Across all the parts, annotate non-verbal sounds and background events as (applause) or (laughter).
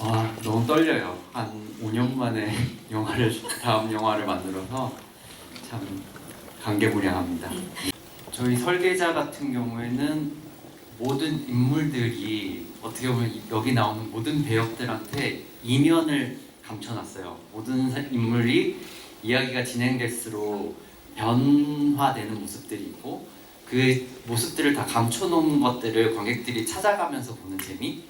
아 너무 떨려요. 한 5년 만에 (laughs) 영화를 다음 영화를 만들어서 참 감개무량합니다. 저희 설계자 같은 경우에는 모든 인물들이 어떻게 보면 여기 나오는 모든 배역들한테 이면을 감춰놨어요. 모든 사- 인물이 이야기가 진행될수록 변화되는 모습들이 있고 그 모습들을 다 감춰놓은 것들을 관객들이 찾아가면서 보는 재미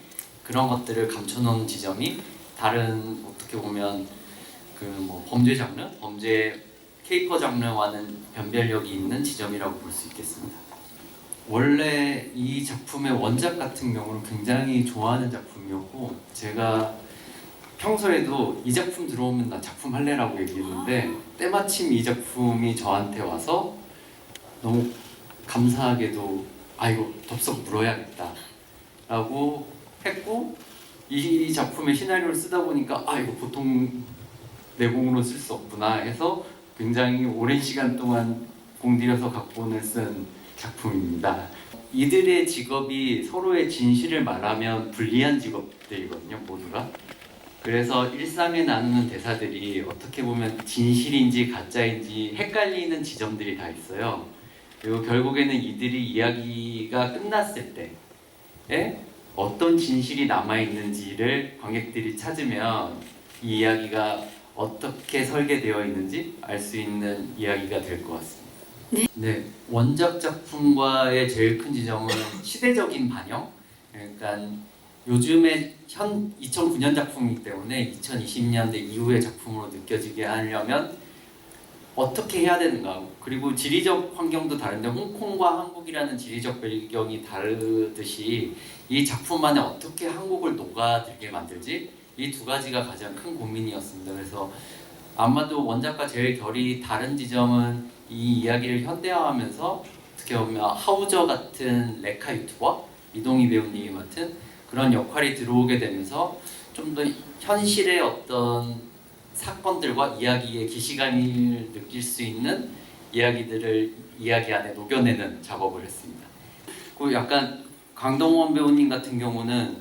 그런 것들을 감춰놓은 지점이 다른 어떻게 보면 그 뭐 범죄 장르, 범죄 케이퍼 장르와는 변별력이 있는 지점이라고 볼 수 있겠습니다. 원래 이 작품의 원작 같은 경우는 굉장히 좋아하는 작품이었고 제가 평소에도 이 작품 들어오면 나 작품 할래라고 얘기했는데 때마침 이 작품이 저한테 와서 너무 감사하게도 아 이거 덥석 물어야겠다 라고 했고 이 작품의 시나리오를 쓰다 보니까 아 이거 보통 내공으로 쓸 수 없구나 해서 굉장히 오랜 시간 동안 공들여서 각본을 쓴 작품입니다. 이들의 직업이 서로의 진실을 말하면 불리한 직업들이거든요, 모두가. 그래서 일상에 나누는 대사들이 어떻게 보면 진실인지 가짜인지 헷갈리는 지점들이 다 있어요. 그리고 결국에는 이들이 이야기가 끝났을 때에 어떤 진실이 남아 있는지를 관객들이 찾으면 이 이야기가 어떻게 설계되어 있는지 알 수 있는 이야기가 될 것 같습니다. 네. 원작 작품과의 제일 큰 지점은 (laughs) 시대적인 반영. 그러니까 요즘에 현 2009년 작품이기 때문에 2020년대 이후의 작품으로 느껴지게 하려면 어떻게 해야 되는가 그리고 지리적 환경도 다른데 홍콩과 한국이라는 지리적 배경이 다르듯이 이 작품 안에 어떻게 한국을 녹아들게 만들지 이 두 가지가 가장 큰 고민이었습니다. 그래서 아마도 원작과 제일 결이 다른 지점은 이 이야기를 현대화하면서 어떻게 보면 하우저 같은 레카 유튜버 이동희 배우님이 맡은 그런 역할이 들어오게 되면서 좀 더 현실의 어떤 사건들과 이야기의 기시감을 느낄 수 있는 이야기들을 이야기 안에 녹여내는 작업을 했습니다. 그리고 약간 강동원 배우님 같은 경우는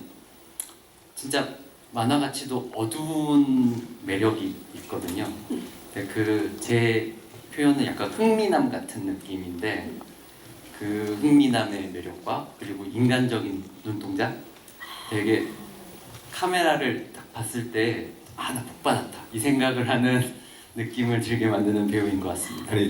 진짜 만화 같이도 어두운 매력이 있거든요. 그 제 표현은 약간 흥미남 같은 느낌인데 그 흥미남의 매력과 그리고 인간적인 눈동자 되게 카메라를 딱 봤을 때 아 나 복 받았다 이 생각을 하는 느낌을 들게 만드는 배우인 것 같습니다. 아니